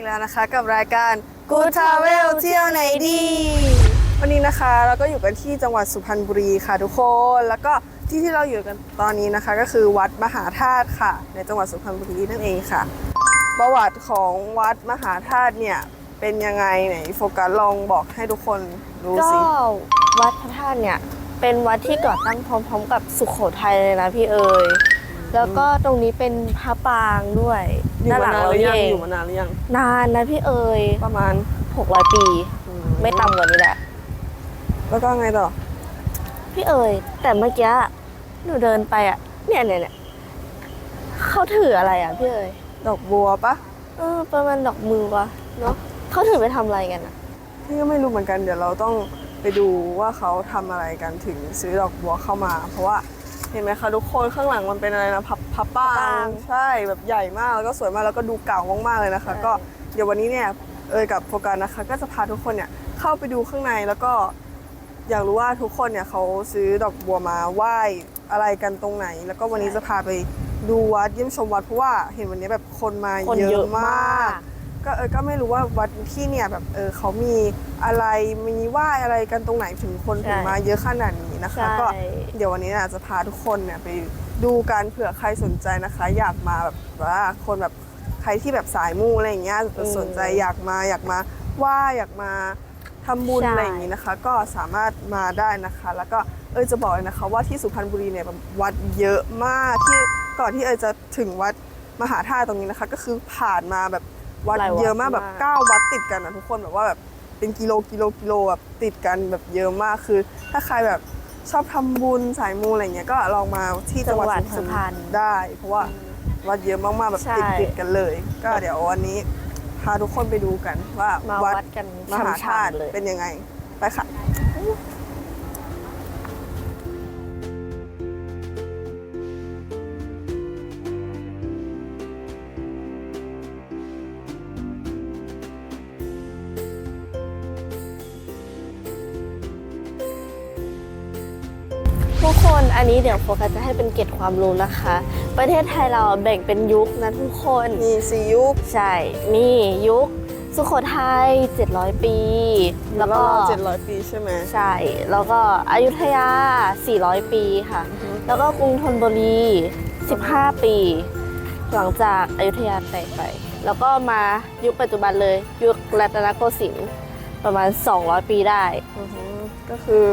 อีกแล้วนะคะ กับรายการ Good Travel เที่ยวไหนดี วันนี้นะคะเราก็อยู่กันที่จังหวัดสุพรรณบุรีค่ะทุกคนแล้วก็ที่ที่เราอยู่กันตอนนี้นะคะ ก็คือวัดมหาธาตุค่ะ ในจังหวัดสุพรรณบุรีนั่นเองค่ะ ประวัติของวัดมหาธาตุเนี่ยเป็นยังไงไหนโฟกัสลองบอกให้ทุกคนรู้ก็สิวัดพระธาตุเนี่ยเป็นวัดที่ก่อตั้งพร้อม ๆ กับสุโขทัยเลยนะพี่เอ๋ยแล้วก็ตรงนี้เป็นพระปรางด้วย อยู่ด้านมาหลังนานหเรารือยังเอง อยู่มานานหรือยังนานนะพี่เอ๋ยประมาณ600 ปีไม่ต่ำกว่านี้แหละ แล้วก็ไงต่อพี่เอ๋ยแต่เมื่อกี้หนูเดินไปอะ เนี่ยเนี่ยเนี่ยเขาถืออะไรอะพี่เอ๋ยดอกบัวปะเออประมาณดอกมือวะเนาะเขาถือไปทำอะไรกันอะ พี่ก็ไม่รู้เหมือนกันเดี๋ยวเราต้องไปดูว่าเขาทำอะไรกันถึงซื้อดอกบัวเข้ามา เพราะว่า เห็นไหมคะทุกคนข้างหลังมันเป็นอะไรนะพับพับป้าพับปางงใช่แบบใหญ่มากแล้วก็สวยมากแล้วก็ดูเก่ามากๆเลยนะคะ ใช่ ก็เดี๋ยววันนี้เนี่ยเอยกับโฟกัสนะคะ ก็จะพาทุกคนเนี่ยเข้าไปดูข้างในแล้วก็ อยากรู้ว่าทุกคนเนี่ยเขาซื้อดอกบัวมาไหว้อะไรกันตรงไหน แล้วก็วันนี้จะพาไปดูวัดเยี่ยมชมวัดเพราะว่าเห็นวันนี้แบบคนมาคนเยเยอะอะมมากาก ก็เออก็ไม่รู้ว่าวัดที่เนี่ยแบบเออเขามีอะไรมีไหว้อะไรกันตรงไหนถึงคนถึงใช่มาเยอะขนาดนี้นะคะใช่ก็เดี๋ยววันนี้นะจะพาทุกคนเนี่ยไปดูกันเผื่อใครสนใจนะคะ อยากมาแบบว่าคนแบบใครที่แบบสายมูอะไรอย่างเงี้ยสนใจอยากมาอยากมาไหว้อยากมาทำบุญอะไรอย่างงี้นะคะ ก็สามารถมาได้นะคะ แล้วก็เออจะบอกเลยนะคะ ว่าที่สุพรรณบุรีเนี่ยแบบวัดเยอะมากที่ก่อนที่เออจะถึงวัดมหาธาตุตรงนี้นะคะ ก็คือผ่านมาแบบ วัดหลายวัดเยอะมากแบบมาก เก้าวัดติดกันอะทุกคนแบบว่าแบบเป็นกิโลกิโลกิโลแบบติดกันแบบเยอะมากคือ ถ้าใครแบบชอบทำบุญสายมูอะไรเงี้ยก็ลองมาที่จังหวัดจังหวัดสุสุพพรรรรณณได้ เพราะว่าวัดเยอะมากๆแบบใช่ ติดติดกันเลย ก็เดี๋ยววันนี้พาทุกคนไปดูกันว่ามาวัดวัดกันมหาธาตุช่ำๆเลย เป็นยังไงไปค่ะ อันนี้เดี๋ยวโฟกัสจะให้เป็นเกร็ดความรู้นะคะ ประเทศไทยเราแบ่งเป็นยุคนะทุกคน มีสียุค ใช่ นี่ยุคสุโขทัย 700 ปี แล้วก็เจ็ดร้อยปีใช่ไหมใช่ แล้วก็อยุธยา 400 ปีค่ะ แล้วก็กรุงธนบุรี 15 ปี หลังจากอยุธยาแตกไป แล้วก็มายุคปัจจุบันเลย ยุครัตนโกสินทร์ประมาณ 200 ปีได้อือฮึก็คือ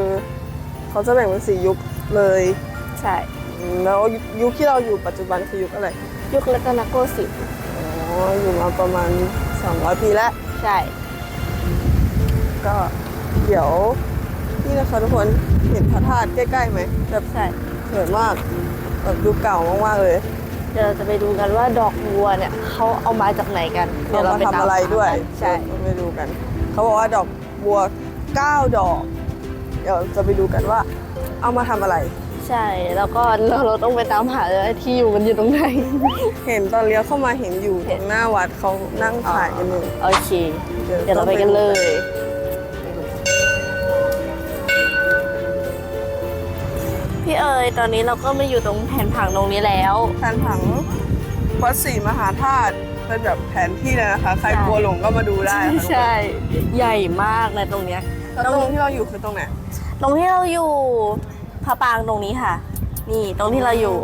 เขาจะแบ่งเป็นสียุค เลยใช่อืมแล้วยุคที่เราอยู่ปัจจุบันคือยุคอะไร ยุครัตนโกสินทร์อ๋ออยู่มาประมาณ 200 ปีแล้ว ใช่ ก็เดี๋ยวนี่นะคะทุกคนเห็นพระธาตุใกล้ๆไหมแบบใช่สวยมากแบบดูเก่ามากๆเลย เดี๋ยวเราจะไปดูกันว่าดอกบัวเนี่ยเขาเอามาจากไหนกันเดี๋ยวเราเอาไปมาตามทำอะไรด้วยหากันใช่เดี๋ยวไปดูกัน เขาบอกว่าดอกบัว 9 ดอก เดี๋ยวจะไปดูกันว่า เอามาทำอะไร ใช่ แล้วก็เราเราต้องไปตามหาเลยที่อยู่มันอยู่ตรงไหน เห็นตอนเลี้ยวเข้ามาเห็นอยู่ตรงหน้าวัดเขานั่งถ่ายกันอยู่โอเค เดี๋ยวเราไปกันเลย พี่เอ๋ยตอนนี้เราก็มาอยู่ตรงแผนผังตรงนี้แล้ว แผนผังวัดศรีมหาธาตุเป็นแบบแผนที่เลยนะคะ ใครใช่กลัวหลงก็มาดูได้ค่ะใช่ ใหญ่มากในตรงเนี้ย แล้วตรงที่เราอยู่คือตรงไหน ตรงที่เราอยู่พระปรางตรงนี้ค่ะ นี่ตรงที่เราอยู่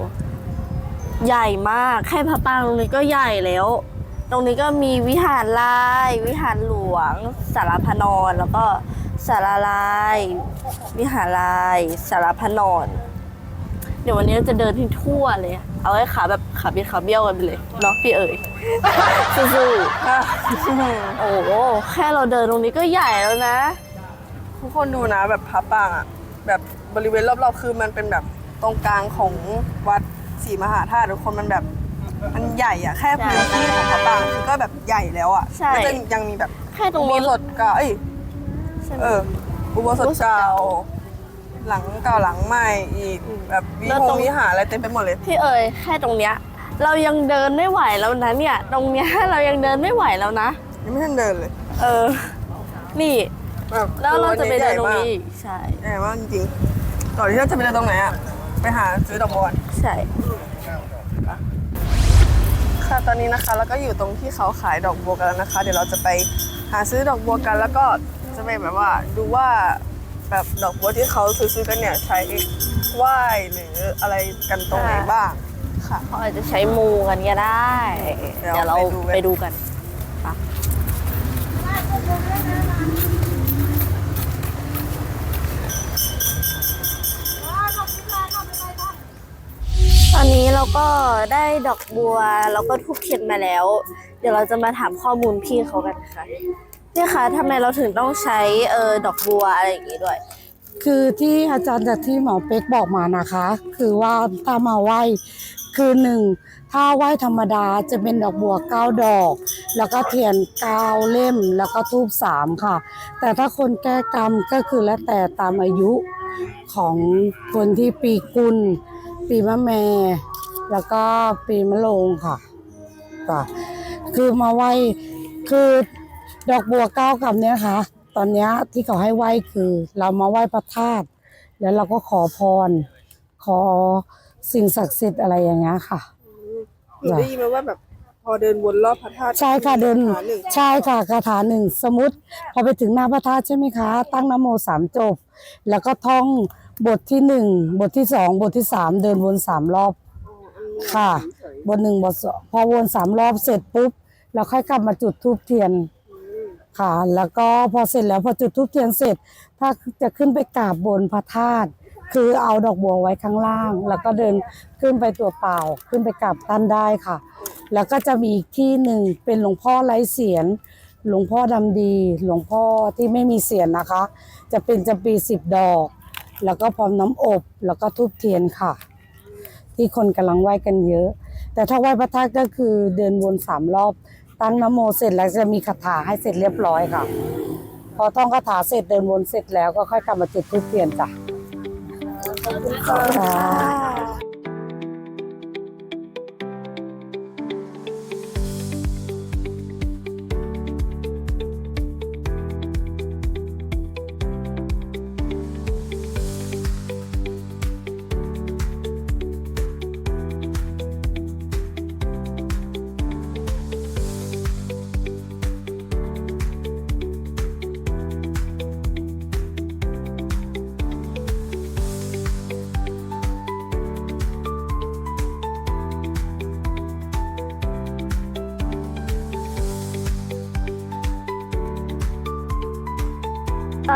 ใหญ่มากแค่พระปรางตรงนี้ก็ใหญ่แล้ว ตรงนี้ก็มีวิหารลาย วิหารหลวงสารพนอนแล้วก็สาราลาย วิหารลายสารพนอน เดี๋ยววันนี้เราจะเดินที่ทั่วเลย เอาให้ขาแบบขาเบี้ยขาเบี้ยวกันไปเลยเนาะพี่เอ๋ยสู้ๆโอ้โหแค่เราเดินตรงนี้ก็ใหญ่แล้วนะ ทุกคนดูนะแบบพระปรางอะแบบบริเวณรอบๆคือมันเป็นแบบตรงกลางของวัดศรีมหาธาตุทุกคนมันแบบมันใหญ่อะแค่พื้นที่ของพระปรางคือก็แบบใหญ่แล้วอะใช่ ก็จะยังมีแบบแค่ตรงอุโบนี้สถเก่าเอ้ยใช่ไหม เอออุโบสถอุโบสถเก่าเก่าหลังเก่าหลังใหม่อีก แบบวิแล้วหตรงง วิหารอะไรเต็มไปหมดเลย พี่เอ๋ยแค่ตรงเนี้ยเรายังเดินไม่ไหวแล้วนะเนี่ย ตรงเนี้ยเรายังเดินไม่ไหวแล้วนะ ยังไม่ทันเดินเลย เออ นี่ แบบแล้วเราจะไปเดินตรงใหญ่นี้มากอีกใช่ใหญ่มากจริงๆก่อนที่เราจะไปเดินตรงไหนอะไปหาซื้อดอกบัวก่อนใช่ ค่ะตอนนี้นะคะแล้วก็อยู่ตรงที่เขาขายดอกบัวกันแล้วนะคะ เดี๋ยวเราจะไปหาซื้อดอกบัวกัน แล้วก็จะไปแบบว่าดูว่าแบบดอกบัวที่เขาซื้อๆกันเนี่ยใช้ไหว้หรืออะไรกันตรงไหนบ้างค่ะ เขาอาจจะใช้มูกันก็ได้ เดี๋ยวเดี๋ยวเราไปไปดูดูกักันน นี้เราก็ได้ดอกบัวแล้วก็ทูบเทียนมาแล้ว เดี๋ยวเราจะมาถามข้อมูลพี่เขากันค่ะพี่คะทำไมเราถึงต้องใช้เออดอกบัวอะไรอย่างงี้ด้วย คือที่อาจารย์จากที่หมอเป๊กบอกมานะคะ คือว่าถ้ามาไหว้คือหนึ่งถ้าไหว้ธรรมดาจะเป็นดอกบัวเก้าดอก แล้วก็เทียนเก้าเล่มแล้วก็ทูบสามค่ะ แต่ถ้าคนแก้กรรมก็คือแล้วแต่ตามอายุของคนที่ปีกุล ปีมะแม่ แล้วก็ปีมะโรงค่ะค่ะ คือมาไหว้คือดอกบัวเก้ากำเนี้ยค่ะ ตอนเนี้ยที่เขาให้ไหว้คือ เรามาไหว้พระธาตุแล้วเราก็ขอพร ขอสิ่งศักดิ์สิทธิ์อะไรอย่างเงี้ยค่ะหนูได้ยินมาว่าแบบพอเดินวนรอบพระธาตุใช่ค่ะเดินหาหนึ่งใช่ค่ะคาถาหนึ่งสมมติ พอไปถึงหน้าพระธาตุใช่ไหมคะ ตั้งนะโมสามจบ แล้วก็ท่อง บทที่หนึ่งบทที่สองบทที่สามเดินวนสามรอบ ค่ะ บทหนึ่งบทสองพอวนสามรอบเสร็จปุ๊บเราค่อยกลับมาจุดธูปเทียนค่ะ แล้วก็พอเสร็จแล้วพอจุดธูปเทียนเสร็จ ถ้าจะขึ้นไปกราบบนพระธาตุคือเอาดอกบัวไว้ข้างล่าง แล้วก็เดินขึ้นไปตัวเปล่า ขึ้นไปกราบท่านได้ค่ะ แล้วก็จะมีอีกที่หนึ่งเป็นหลวงพ่อไร้เสียนหลวงพ่อดำดี หลวงพ่อที่ไม่มีเสียนนะคะ จะเป็นจำปีสิบดอก แล้วก็พร้อมน้ำอบ แล้วก็ทูบเทียนค่ะ ที่คนกำลังไหว้กันเยอะ แต่ถ้าไหว้พระธาตุก็คือเดินวนสามรอบ ตั้งนะโมเสร็จแล้วจะมีคาถาให้เสร็จเรียบร้อยค่ะ พอท่องคาถาเสร็จเดินวนเสร็จแล้วก็ค่อยกลับมาจุดทูบเทียนจ้ะค่ะ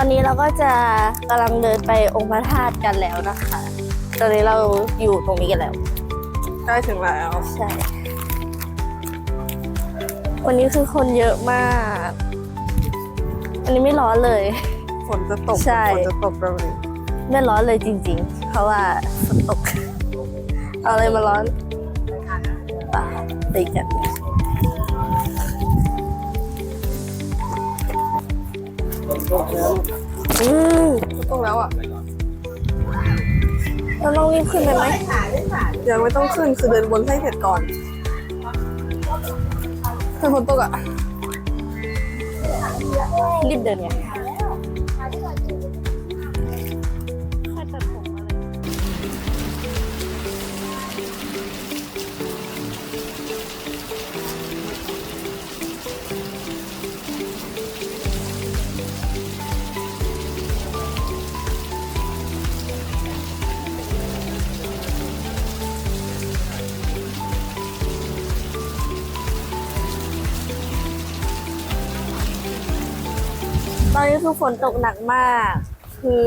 อนนี้เราก็จะกำลังเดินไปองค์พระธาตุกันแล้วนะคะ ตอนนี้เราอยู่ตรงนี้กันแล้วใกล้ถึงแล้ว ใช่ วันนี้คือคนเยอะมากอันนี้ไม่ร้อนเลย ฝนจะตก ใช่ ฝนจะตกแล้วนี้ไม่ร้อนเลยจริง ๆ เพราะว่าฝนตก เอาอะไรมาร้อนป่าตีกัน อืมตกแล้วอะ เราต้องรีบขึ้นไปไหมยังไม่ต้องขึ้นคือเดินวนให้เสร็จก่อนคือฝนตกอะ รีบเดินไง ตอนนี้คือฝนตกหนักมาก คือ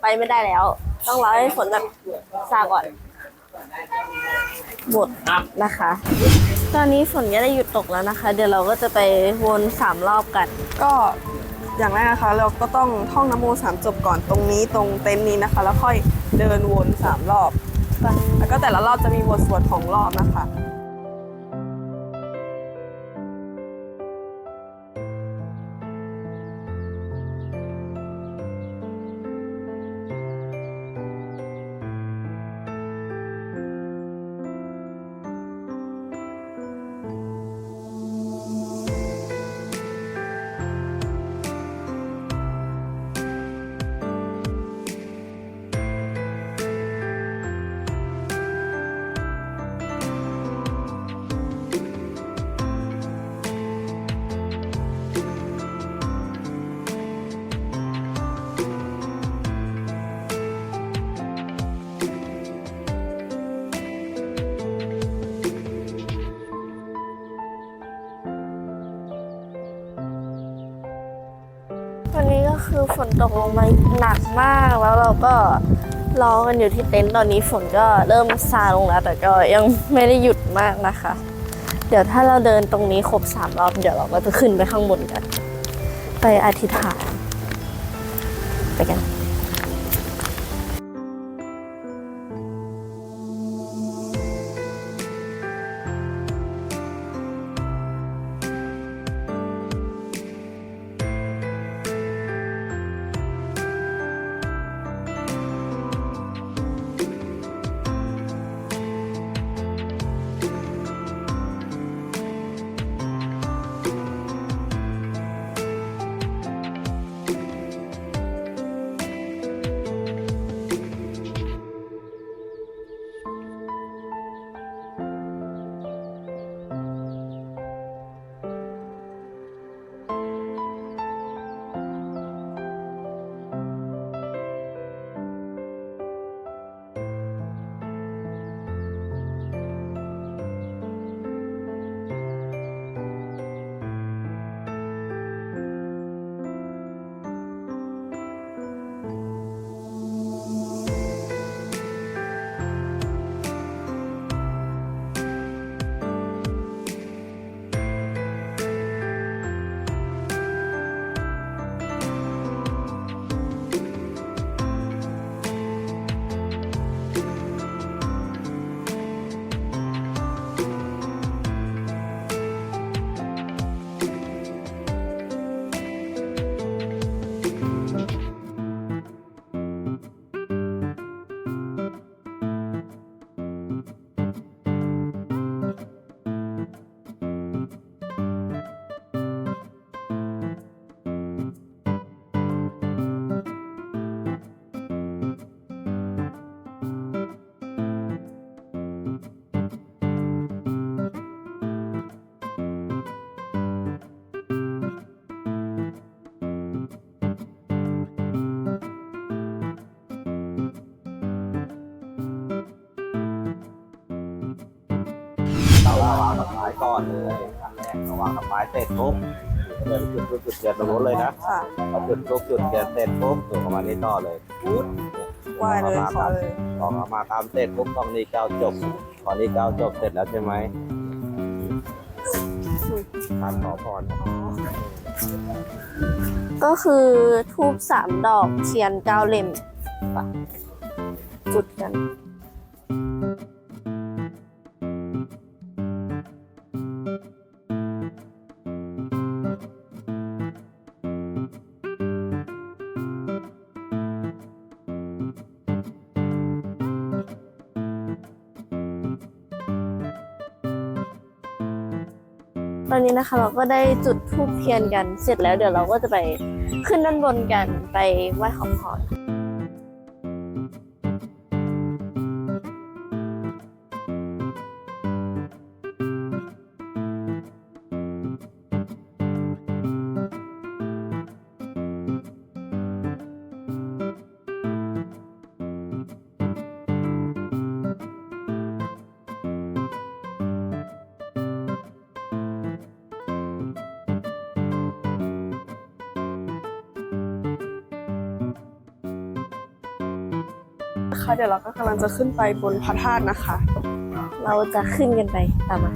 ไปไม่ได้แล้ว ต้องรอให้ฝนแบบซาก่อนหมดนะคะ ตอนนี้ฝนก็ได้หยุดตกแล้วนะคะ เดี๋ยวเราก็จะไปวนสามรอบกัน ก็อย่างแรกนะคะ เราก็ต้องท่องนโมสามจบก่อนตรงนี้ตรงเต็นท์นี้นะคะ แล้วค่อยเดินวนสามรอบ แล้วก็แต่ละรอบจะมีบทสวดของรอบนะคะ คือฝนตกลงมาหนักมากแล้วเราก็รอกันอยู่ที่เต็นท์ตอนนี้ฝนก็เริ่มซาลงแล้ว แต่ก็ยังไม่ได้หยุดมากนะคะ เดี๋ยวถ้าเราเดินตรงนี้ครบสามรอบเดี๋ยวเราก็จะขึ้นไปข้างบนกัน ไปอธิษฐานไปกัน เราวางดอกไม้ก่อนเลยอันแรกเราวางดอกไม้เสร็จปุ๊บเดินจุดจุดจุดเทียนตรงนู้นเลยนะค่ะพอจุดปุ๊บจุดเทียนเสร็จปุ๊บจุดออกมานี่ต่อเลยปุ๊บไหวเลยขอเลยออกมาตามเสร็จปุ๊บตรงนี้เก้าจบตอนนี้เก้าจบเสร็จแล้วใช่ไหมทานขอพรก็คือทูบสามดอกเทียนเก้าเล่มจุดกัน ตอนนี้นะคะเราก็ได้จุดทูบเทียนกันเสร็จแล้วเดี๋ยวเราก็จะไปขึ้นด้านบนกันไปไหว้ขอพร เดี๋ยวเราก็กำลังจะขึ้นไปบนพระธาตุนะคะ เราจะขึ้นกันไปตามมา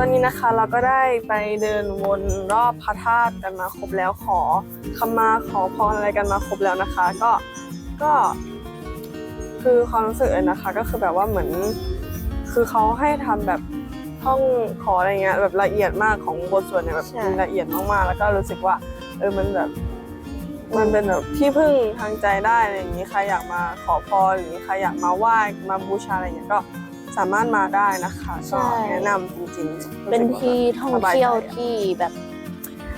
ตอนนี้นะคะเราก็ได้ไปเดินวนรอบพระธาตุกันมาครบแล้วขอขมาขอพรอะไรกันมาครบแล้วนะคะ ก็ก็คือความรู้สึกเลยนะคะก็คือแบบว่าเหมือน คือเขาให้ทำแบบท่องขออะไรเงี้ยแบบละเอียดมากของบทสวดเนี่ยแบบใช่มันละเอียดมากๆ แล้วก็รู้สึกว่า เออมันแบบ มันเป็นแบบที่พึ่งทางใจได้อะไรอย่างนี้ใครอยากมาขอพรหรือใครอยากมาไหว้มาบูชาอะไรเงี้ยก็ สามารถมาได้นะคะก็แนะนำจริงๆเป็นที่ท่องเที่ยวที่แบบ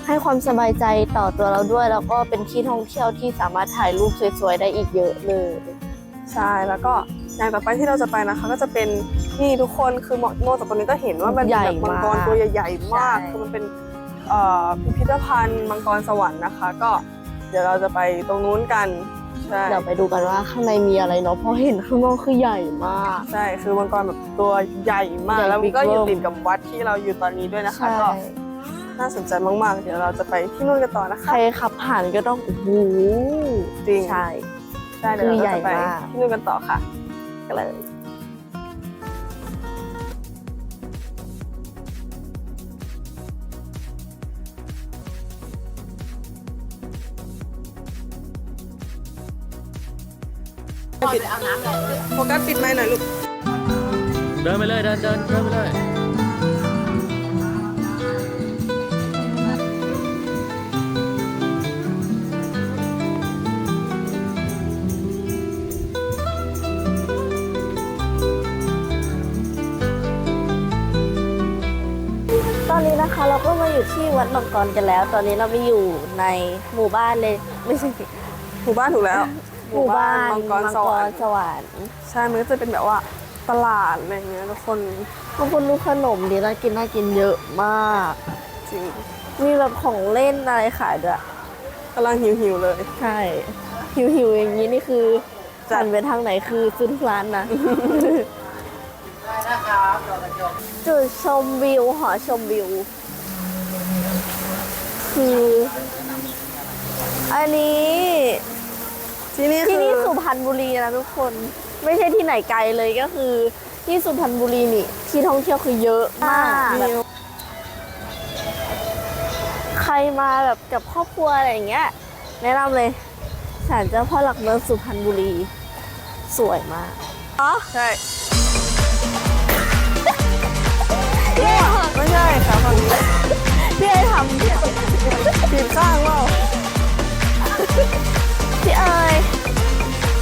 ให้ความสบายใจต่อตัวเราด้วย แล้วก็เป็นที่ท่องเที่ยวที่สามารถถ่ายรูปสวยๆได้อีกเยอะเลย ใช่แล้วก็อย่างต่อไปที่เราจะไปนะคะ ก็จะเป็นนี่ทุกคนคือมองจากตรงนี้ก็เห็นว่ามันใหญ่แบบมังกรมากตัวใหญ่ ๆ มากใช่ คือมันเป็นเอ่อพิพิธภัณฑ์มังกรสวรรค์นะคะ ก็เดี๋ยวเราจะไปตรงนู้นกัน ใช่เดี๋ยวไปดูกันว่าข้างในมีอะไรเนาะเพราะเห็นข้างนอกคือใหญ่มาก ใช่คือมังกรแบบตัวใหญ่มาก ใหญ่แล้วมันก็อยู่บิ๊กเบิ้มติดกับวัดที่เราอยู่ตอนนี้ด้วยนะคะ ใช่ก็น่าสนใจมากๆ เดี๋ยวเราจะไปที่นู่นกันต่อนะใครคะขับผ่านก็ต้องโอ้โหจริงใช่ ใช่เดี๋ยวเราคือใหญ่จะไปมาก ที่นู่นกันต่อค่ะ ก็เลย ปิดโฟกัสปิดไมค์หน่อยลูก เดินไปเลยเดินเดินเดินไปเลย ตอนนี้นะคะเราก็มาอยู่ที่วัดมังกรกันแล้ว ตอนนี้เราไม่อยู่ในหมู่บ้านเลยไม่ใช่สิ หมู่บ้านถูกแล้ว หมู่บ้านมังกรสวรรค์สวรรค์ใช่มันก็จะเป็นแบบว่าตลาดอะไรอย่างเงี้ยทุกคนบางคนดูขนมดีน่ากินน่ากินเยอะมาก จริง มีแบบของเล่นอะไรขายด้วยกำลังหิวๆเลย ใช่ หิวหิวๆอย่างนี้นี่คือจัดหันไปทางไหนคือซื้อทุกร้านนะจุดชมวิวหอชมวิว คือ อันนี้ ที่นี่ที่คือนี่สุพรรณบุรีนะทุกคน ไม่ใช่ที่ไหนไกลเลยก็คือ ที่สุพรรณบุรีนี่ที่ท่องเที่ยวคือเยอะมากแบบใครมาแบบกับครอบครัวอะไรอย่างเงี้ยแนะนำเลยศาลเจ้าพ่อหลักเมืองสุพรรณบุรี สวยมากใช่ไม่ใช่ค่ะฝั่งนี้พี่เอ๋ยทำพี่ผิดข้างว่า พี่เอ๋ย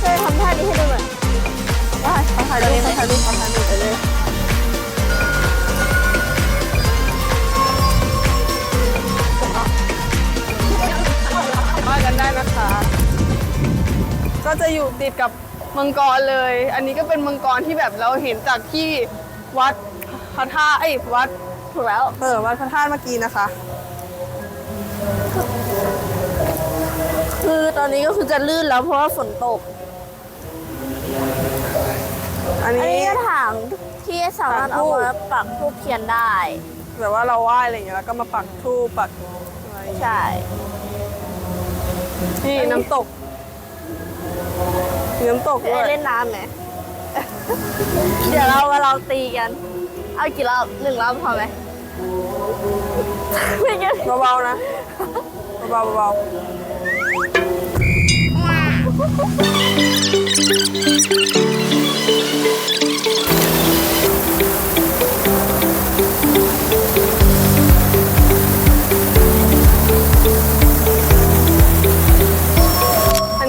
ช่วยทำท่านี้ให้ดูหน่อยได้ขอถ่ายรูปขอถ่ายรูปขอถ่ายรูปไปเลยมากันได้นะคะ ก็จะอยู่ติดกับมังกรเลย อันนี้ก็เป็นมังกรที่แบบเราเห็นจากที่วัดพระธาตุไอ้ยวัดถูกแล้ว เออวัดพระธาตุเมื่อกี้นะคะ คือตอนนี้ก็คือจะลื่นแล้วเพราะว่าฝนตก อันอันนี้นี้กระถางที่สามารถเอามาปักทูบเทียนได้ แบบว่าเราไหว้อะไรอย่างเงี้ยแล้วก็มาปักธูปปักอะไรอย่างเงี้ยใช่ นี่น้ำตกมีน้ำตกจะด้วได้ยเล่นน้ำไหม เดี๋ยวเรามาลองตีกัน เอากี่รอบหนึ่งรอบพอไหม ไม่งั้นเบาๆนะเบาๆเบาๆ อัน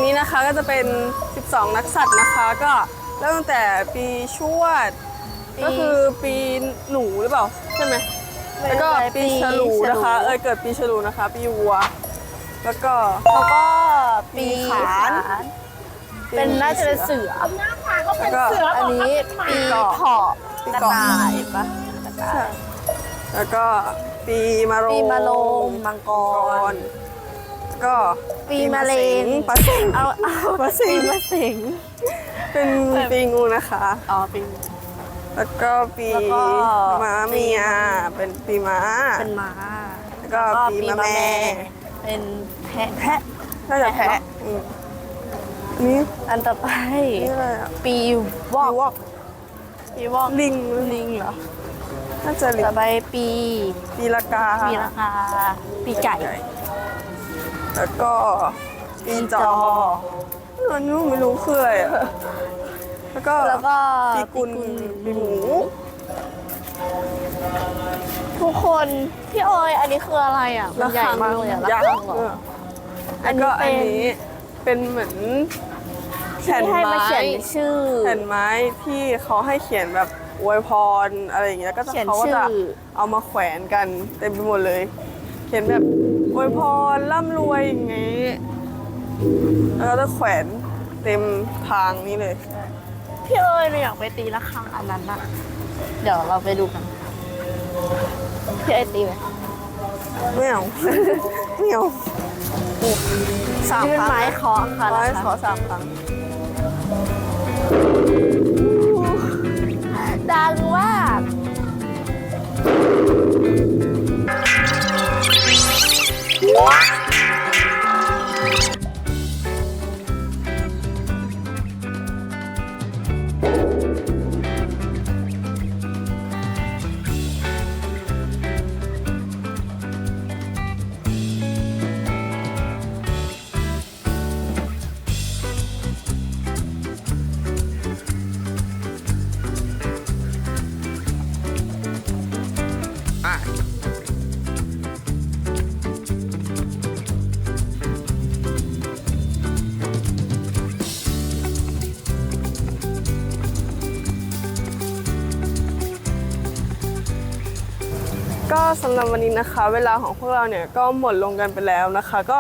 นี้นะคะก็จะเป็น 12 นักสัตว์นะคะ ก็เริ่มตั้งแต่ปีชวดก็คือปีหนูหรือเปล่า ใช่ไหมแล้วก็ปีฉลูนะคะ เอยเกิดปีฉลูนะคะ ปีวัว แล้วก็แล้วก็ปีปีขานเป็นน่าจะเป็นเสือแล้วก็อันนี้ปีเถาะปีกระเกาะต่ายปะกระต่ายใช่แล้วก็ปีมะโรงปีมะโรงมังกกรรแล้วก็ปีมะเร็งปลาสิงเอาเอาปลาสิงปีมะเสิงเป็นปีงูนะคะอ๋อปีแล้วก็ปีแล้วก็ม้าเมียเป็นปีม้าเป็นม้าแล้วก็ปีมะแม่ เป็นแพะแพะน่าจะแพะอืมนี่อันต่อไปนี่อะไรอะปีวอกวอกปีวอกลิงลิงเหรอน่าจะลิงต่อไปปีปีละกาปีละกาปีไก่ แล้วก็ปีจออันนี้ไม่รู้คืออะไรอะแล้วก็แล้วก็ปีกุลปีหมูทุก คนพี่ออยอันนี้คืออะไรอะมันใหญ่มากเลยอะยัระกฆัษ์งเหรอเออแล้วก็อัอันนนี้นี้เป็นเหมือนแผ่ที่นให้มาไม้เขียนชื่อ แผ่นไม้ที่เขาให้เขียนแบบอวยพรอะไรอย่างเงี้ยก็จะเขียนเขาก็จะชื่อ เอามาแขวนกันเต็มไปหมดเลย เขียนแบบอวยพรร่ำรวยอย่างงี้แล้วก็จะแขวนเต็มทางนี้เลย พี่เอ๋ยเราอยากไปตีระฆังอันนั้นน่ะเดี๋ยวเราไปดูกัน พี่เอ๋ยตีไหมไม่เอา ไม่เอาสามยื่นครั้งไม้เคาะค่ะไม้นะขอคะสามครั้งดังมา กก็สำหรับวันนี้นะคะ เวลาของพวกเราเนี่ยก็หมดลงกันไปแล้วนะคะ ก็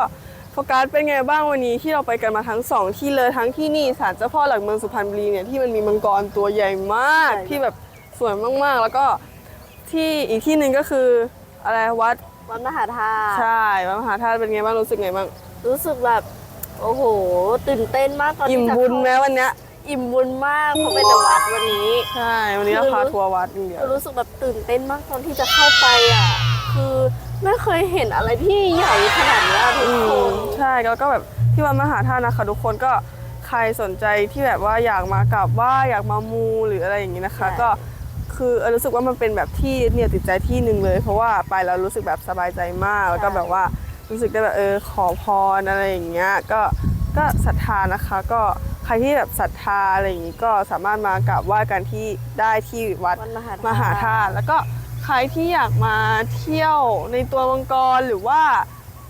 โฟกัสเป็นไงบ้างวันนี้ที่เราไปกันมาทั้งสองที่เลยทั้งที่นี่ศาลเจ้าพ่อหลักเมืองสุพรรณบุรีเนี่ยที่มันมีมังกรตัวใหญ่มากใช่ที่แบบสวยมากๆ แล้วก็ที่อีกที่หนึ่งก็คืออะไรวัดวัดมหาธาตุใช่วัดมหาธาตุเป็นไงบ้างรู้สึกไงบ้างรู้สึกแบบ โอ้โห ตื่นเต้นมากตอนอิ่มที่จะบุญเข้า ไหมวันเนี้ย อิ่มบุญมากเพราะเป็นแต่วัดวันนี้ ใช่ วันนี้เราพาทัวร์วัดอย่างเดียวรู้สึกแบบตื่นเต้นมากตอนที่จะเข้าไปอะ คือไม่เคยเห็นอะไรที่ใหญ่ขนาดนี้อะทุอืกคมนใช่แล้วก็แบบที่วัดมหาธาตุนะคะทุกคนก็ใครสนใจที่แบบว่าอยากมากราบไหว้อยากมามูหรืออะไรอย่างนี้นะคะใช่ก็คือเออรู้สึกว่ามันเป็นแบบที่เนี่ยติดใจที่หนึ่งเลย เพราะว่าไปแล้วรู้สึกแบบสบายใจมากแล้วก็แบบว่ารู้สึกได้แบบเออขอพรอะไรอย่างเงี้ยก็ก็ศรัทธานะคะก็ใค รที่แบบศรัทธาอะไรอย่างงี้ก็สามารถมากราบไหว้กันที่ได้ที่วัดวัดมหาธาตุ มหาธาตุแล้วก็ใครที่อยากมาเที่ยวในตัวมังกรหรือว่า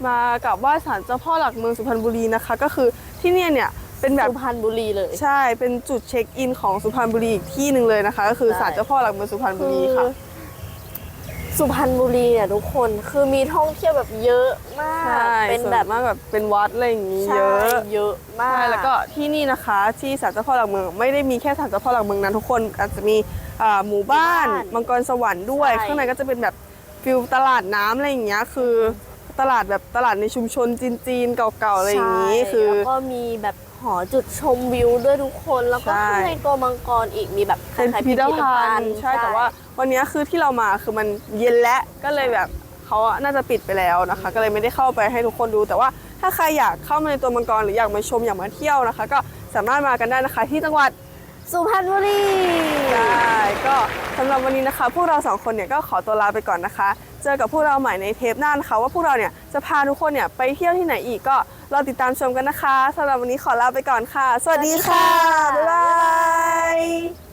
มากับไหว้ศาลเจ้าพ่อหลักเมืองสุพรรณบุรีนะคะ ก็คือที่เนี่ยเนี่ยเป็นแบบ สุพรรณบุรีเลย ใช่ เป็นจุดเช็คอินของสุพรรณบุรีอีกที่หนึ่งเลยนะคะ ก็คือใช่ ศาลเจ้าพ่อหลักเมืองสุพรรณบุรีค่ะ สุพรรณบุรีเนี่ยทุกคนคือมีท่องเที่ยวแบบเยอะมาก ใช่เป็นส่วแบบมากแบบเป็นวัดอะไรอย่างนี้ใช่เยอะเยอะมาก ใช่แล้วก็ที่นี่นะคะที่ศาลเจ้าพ่อหลักเมือง ไม่ได้มีแค่ศาลเจ้าพ่อหลักเมืองนั้นทุกคนอาจจะมีอ่าหมู่บ้าน หมู่บ้านมังกรสวรรค์ด้วย ใช่ ข้างในก็จะเป็นแบบฟิลตลาดน้ำอะไรอย่างเงี้ยคือตลาดแบบตลาดในชุมชนจีนๆเก่าๆอะไรอย่างนี้ใช่คือ แล้วก็มีแบบหอจุดชมวิวด้วยทุกคนแล้วก็ใช่ ข้างในตัวมังกรอีกมีแบบเป็นคล้ายๆพิพิธภัณฑ์ใช่แต่ว่า วันนี้คือที่เรามาคือมันเย็นแล้วก็เลยแบบเขาอะน่าจะปิดไปแล้วนะคะ ก็เลยไม่ได้เข้าไปให้ทุกคนดู แต่ว่าถ้าใครอยากเข้ามาในตัวมังกรหรืออยากมาชมอยากมาเที่ยวนะคะ ก็สามารถมากันได้นะคะที่จังหวัดสุพรรณบุรีใช่ก็สำหรับวันนี้นะคะ พวกเราสองคนเนี่ยก็ขอตัวลาไปก่อนนะคะ เจอกับพวกเราใหม่ในเทปหน้านะคะว่าพวกเราเนี่ยจะพาทุกคนเนี่ยไปเที่ยวที่ไหนอีกก็รอติดตามชมกันนะคะสำหรับวันนี้ขอลาไปก่อนค่ะ สวัสดีค่ะ บ๊ายบาย